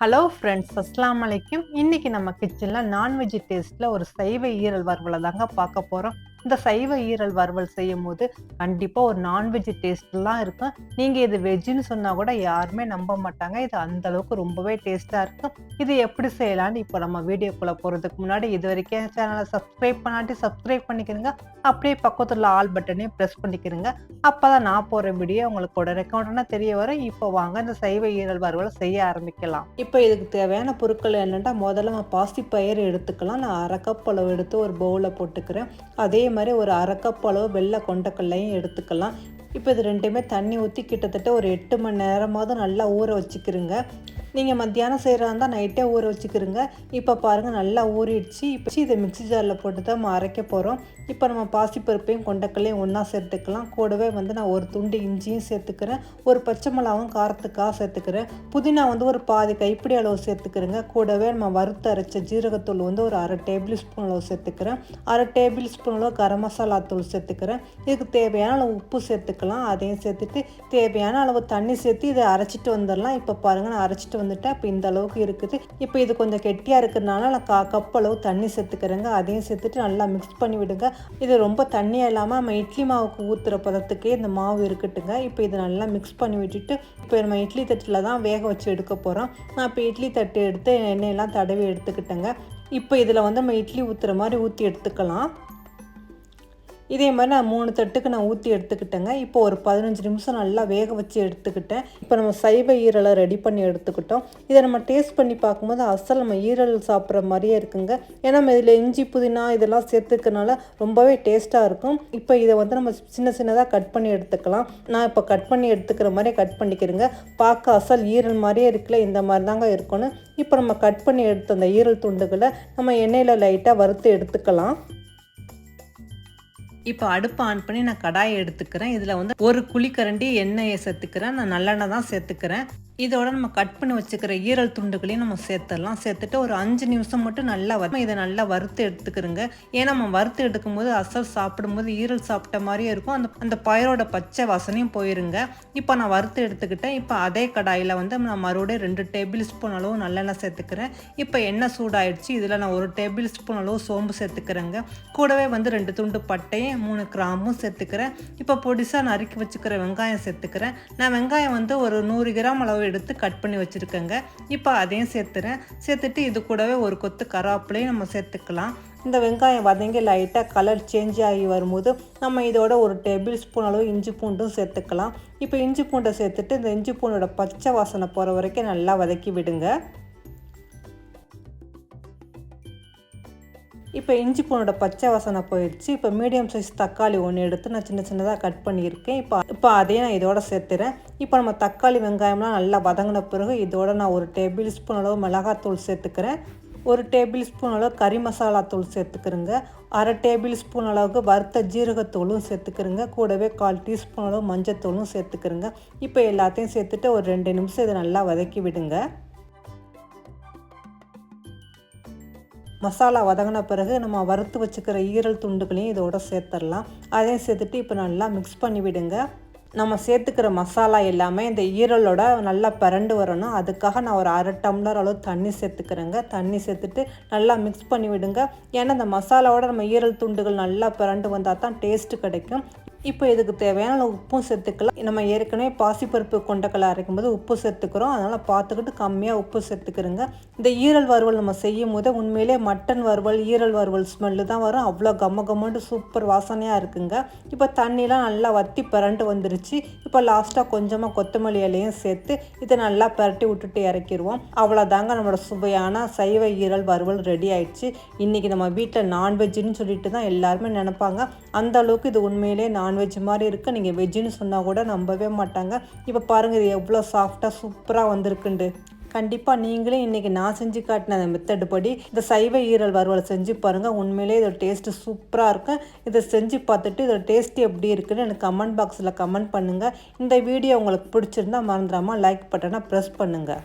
Hello friends அஸ்லாம் வலைக்கும் இன்னைக்கு நம்ம கிச்சனில் நான்வெஜ் டேஸ்ட்டில் ஒரு சைவ ஈரல் வறுவலை தாங்க பார்க்க போகிறோம் இந்த சைவ ஈரல் வறுவல் செய்யும் போது கண்டிப்பாக ஒரு நான்வெஜ் டேஸ்ட்லாம் இருக்கும். நீங்கள் இது வெஜ்ஜுன்னு சொன்னால் கூட யாருமே நம்ப மாட்டாங்க. இது அந்த அளவுக்கு ரொம்பவே டேஸ்ட்டாக இருக்கும். இது எப்படி செய்யலான்னு இப்போ நம்ம வீடியோக்குள்ளே போகிறதுக்கு முன்னாடி இது வரைக்கும் சேனலை சப்ஸ்கிரைப் பண்ணாட்டி சப்ஸ்கிரைப் பண்ணிக்கிறங்க. அப்படியே பக்கத்தில் உள்ள ஆல் பட்டனையும் ப்ரெஸ் பண்ணிக்கிறங்க. அப்போ தான் நான் போகிற வீடியோ உங்களுக்கு உடனே உடனே தெரிய வரும். இப்போ வாங்க இந்த சைவ ஈரல் வறுவலை செய்ய ஆரம்பிக்கலாம். இப்போ இதுக்கு தேவையான பொருட்கள் என்னென்னா முதல்ல நம்ம பாசிப்பயிர் எடுத்துக்கலாம். நான் அரை கப் அளவு எடுத்து ஒரு பவுலில் போட்டுக்கிறேன். அதே மாதிரி ஒரு அரை அளவு வெள்ளை கொண்டக்கல்லையும் எடுத்துக்கலாம். இப்போ இது ரெண்டுமே தண்ணி ஊற்றி கிட்டத்தட்ட ஒரு எட்டு மணி நேரமாவது நல்லா ஊற வச்சுக்கிறோங்க நீங்கள் மத்தியானம் செய்கிறதா இருந்தால் நைட்டே ஊற வச்சுக்கிறோங்க இப்போ பாருங்கள் நல்லா ஊறிடுச்சு. இப்போ இதை மிக்ஸி ஜாரில் போட்டு தான் நம்ம அரைக்க போகிறோம் இப்போ நம்ம பாசிப்பருப்பையும் கொண்டக்கல்லையும் ஒன்றா சேர்த்துக்கலாம். கூடவே வந்து நான் ஒரு துண்டு இஞ்சியும் சேர்த்துக்கிறேன். ஒரு பச்சை மிளகாவும் காரத்துக்காக சேர்த்துக்கிறேன். புதினா வந்து ஒரு பாதி கைப்பிடி அளவு சேர்த்துக்கிறேங்க. கூடவே நம்ம வறுத்து அரைச்ச ஜீரகத்தூள் வந்து ஒரு அரை டேபிள் ஸ்பூன் அளவு சேர்த்துக்கிறேன். அரை டேபிள் ஸ்பூன் அளவு கரம் மசாலா தூள் சேர்த்துக்கிறேன். இதுக்கு தேவையான அளவு உப்பு சேர்த்துக்கலாம். அதையும் சேர்த்துட்டு தேவையான அளவு தண்ணி சேர்த்து இதை அரைச்சிட்டு வந்துடலாம். இப்போ பாருங்கள் நான் அரைச்சிட்டு வந்துட்டு அப்போ இந்த அளவுக்கு இருக்குது. இப்போ இது கொஞ்சம் கெட்டியாக இருக்கிறதுனால நான் கா கப் அளவு தண்ணி சேர்த்துக்கிறேங்க. அதையும் சேர்த்துட்டு நல்லா மிக்ஸ் பண்ணி விடுங்க. இது ரொம்ப தண்ணியாக இல்லாமல் நம்ம இட்லி மாவுக்கு ஊற்றுற பதத்துக்கே இந்த மாவு இருக்கட்டுங்க. இப்போ இதை நல்லா மிக்ஸ் பண்ணி விட்டுட்டு இப்போ நம்ம இட்லி தட்டில் தான் வேக வச்சு எடுக்க போகிறோம் நான் இப்போ இட்லி தட்டு எடுத்து எண்ணெயெல்லாம் தடவி எடுத்துக்கிட்டேங்க. இப்போ இதில் வந்து நம்ம இட்லி ஊற்றுற மாதிரி ஊற்றி எடுத்துக்கலாம். இதே மாதிரி நான் மூணு தட்டுக்கு நான் ஊற்றி எடுத்துக்கிட்டேங்க. இப்போ ஒரு பதினஞ்சு நிமிஷம் நல்லா வேக வச்சு எடுத்துக்கிட்டேன். இப்போ நம்ம சைவ ஈரலை ரெடி பண்ணி எடுத்துக்கிட்டோம். இதை நம்ம டேஸ்ட் பண்ணி பார்க்கும்போது அசல் நம்ம ஈரல் சாப்பிட்ற மாதிரியே இருக்குங்க. ஏன்னா நம்ம இதில் இஞ்சி புதினா இதெல்லாம் சேர்த்துக்கனால ரொம்பவே டேஸ்ட்டாக இருக்கும். இப்போ இதை வந்து நம்ம சின்ன சின்னதாக கட் பண்ணி எடுத்துக்கலாம். நான் இப்போ கட் பண்ணி எடுத்துக்கிற மாதிரி கட் பண்ணிக்கிறேங்க. பார்க்க அசல் ஈரல் மாதிரியே இருக்குல்ல இந்த மாதிரி தாங்க இருக்கணும் இப்போ நம்ம கட் பண்ணி எடுத்த அந்த ஈரல் துண்டுகளை நம்ம எண்ணெயில் லைட்டாக வறுத்து எடுத்துக்கலாம். இப்போ அடுப்பு ஆன் பண்ணி நான் கடாயை எடுத்துக்கிறேன். இதில் வந்து ஒரு குழிக்கரண்டி எண்ணெயை சேர்த்துக்கிறேன். நான் நல்லெண்ணெய் தான் சேர்த்துக்கிறேன். இதோட நம்ம கட் பண்ணி வச்சுக்கிற ஈரல் துண்டுகளையும் நம்ம சேர்த்துடலாம். சேர்த்துட்டு ஒரு அஞ்சு நிமிஷம் மட்டும் நல்லா வரும் இதை நல்லா வறுத்து எடுத்துக்கிறோங்க. ஏன்னா நம்ம வறுத்து எடுக்கும்போது அசல் சாப்பிடும்போது ஈரல் சாப்பிட்ட மாதிரியே இருக்கும். அந்த அந்த பயிரோட பச்சை வாசனையும் போயிருங்க. இப்போ நான் வறுத்து எடுத்துக்கிட்டேன். இப்போ அதே கடாயில் வந்து நான் மறுபடியும் ரெண்டு டேபிள் ஸ்பூன் அளவு நல்லெண்ணெய் சேர்த்துக்கிறேன். இப்போ எண்ணெய் சூடாயிடுச்சு. இதில் நான் ஒரு டேபிள் ஸ்பூன் அளவு சோம்பு சேர்த்துக்கிறேங்க. கூடவே வந்து ரெண்டு துண்டு பட்டையும் மூணு கிராமும் சேர்த்துக்கிறேன். இப்போ பொடிசாக நறுக்கி வச்சுக்கிற வெங்காயம் சேர்த்துக்கிறேன். நான் வெங்காயம் வந்து ஒரு நூறு கிராம் அளவு எடுத்து கட் பண்ணி வச்சுருக்கேங்க. இப்போ அதையும் சேர்த்துறேன். சேர்த்துட்டு இது கூடவே ஒரு கொத்து கராப்பிலையும் நம்ம சேர்த்துக்கலாம். இந்த வெங்காயம் வதங்கி லைட்டாக கலர் சேஞ்ச் ஆகி வரும்போது நம்ம இதோட ஒரு டேபிள் ஸ்பூன் அளவு இஞ்சி பூண்டும் சேர்த்துக்கலாம். இப்போ இஞ்சி பூண்டை சேர்த்துட்டு இந்த இஞ்சி பூண்டோட பச்சை வாசனை போகிற வரைக்கும் நல்லா வதக்கி விடுங்க. இப்போ இஞ்சி பூனோட பச்சை வாசனை போயிடுச்சு. இப்போ மீடியம் சைஸ் தக்காளி ஒன்று எடுத்து நான் சின்ன சின்னதாக கட் பண்ணியிருக்கேன். இப்போ இப்போ அதையும் நான் இதோட சேர்த்துறேன். இப்போ நம்ம தக்காளி வெங்காயம்லாம் நல்லா வதங்கின பிறகு இதோட நான் ஒரு டேபிள் ஸ்பூன் அளவு மிளகாத்தூள் சேர்த்துக்கிறேன். ஒரு டேபிள் ஸ்பூன் அளவு கறி மசாலா தூள் சேர்த்துக்கிறேங்க. அரை டேபிள் ஸ்பூன் அளவுக்கு வறுத்த ஜீரகத்தூளும் சேர்த்துக்கிறேங்க. கூடவே கால் டீஸ்பூன் அளவு மஞ்சத்தூளும் சேர்த்துக்கிறேங்க. இப்போ எல்லாத்தையும் சேர்த்துட்டு ஒரு ரெண்டு நிமிஷம் இதை நல்லா வதக்கி விடுங்க. மசாலா வதங்கின பிறகு நம்ம வறுத்து வச்சுக்கிற ஈரல் துண்டுகளையும் இதோட சேர்த்துடலாம். அதையும் சேர்த்துட்டு இப்போ நல்லா மிக்ஸ் பண்ணி விடுங்க. நம்ம சேர்த்துக்கிற மசாலா எல்லாமே இந்த ஈரலோட நல்லா பரண்டு வரணும். அதுக்காக நான் ஒரு அரை டம்ளர் அளவு தண்ணி சேர்த்துக்கிறேங்க. தண்ணி சேர்த்துட்டு நல்லா மிக்ஸ் பண்ணி விடுங்க. ஏன்னா இந்த மசாலாவோட நம்ம ஈரல் துண்டுகள் நல்லா பரண்டு வந்தால் தான் டேஸ்ட்டு கிடைக்கும். இப்போ இதுக்கு தேவையான உப்பும் சேர்த்துக்கலாம். நம்ம ஏற்கனவே பாசிப்பருப்பு கொண்டக்கடலை அரைக்கும் போது உப்பு சேர்த்துக்கிறோம். அதனால் பார்த்துக்கிட்டு கம்மியாக உப்பு சேர்த்துக்கிறோங்க. இந்த ஈரல் வறுவல் நம்ம செய்யும் போது உண்மையிலே மட்டன் வறுவல் ஈரல் வறுவல் ஸ்மெல்லு தான் வரும். அவ்வளோ கம்ம கம்மன்ட்டு சூப்பர் வாசனையாக இருக்குங்க. இப்போ தண்ணிலாம் நல்லா வத்தி பரண்டு வந்துருச்சு. இப்போ லாஸ்ட்டாக கொஞ்சமாக கொத்தமல்லி இலையும் சேர்த்து இதை நல்லா பரட்டி விட்டுட்டு இறக்கிடுவோம். அவ்வளோதாங்க நம்மளோட சுவையான சைவ ஈரல் வறுவல் ரெடி ஆயிடுச்சு. இன்றைக்கி நம்ம வீட்டில் நான்வெஜ்ஜுன்னு சொல்லிட்டு தான் எல்லாருமே நினப்பாங்க. அந்த அளவுக்கு இது உண்மையிலே நான் நான்வெஜ் மாதிரி இருக்குது நீங்கள் வெஜ்ஜுன்னு சொன்னால் கூட நம்பவே மாட்டாங்க. இப்போ பாருங்கள் இது எவ்வளோ சாஃப்டாக சூப்பராக வந்திருக்குண்டு. கண்டிப்பாக நீங்களே இன்றைக்கி நான் செஞ்சு காட்டின அந்த மெத்தடு படி இந்த சைவ ஈரல் வறுவலை செஞ்சு பாருங்கள் உண்மையிலே இதோட டேஸ்ட்டு சூப்பராக இருக்கும். இதை செஞ்சு பார்த்துட்டு இதோட டேஸ்ட்டு எப்படி இருக்குன்னு எனக்கு கமெண்ட் பாக்ஸில் கமெண்ட் பண்ணுங்கள் இந்த வீடியோ உங்களுக்கு பிடிச்சிருந்தா மறந்துடாமல் லைக் பட்டனை ப்ரெஸ் பண்ணுங்கள்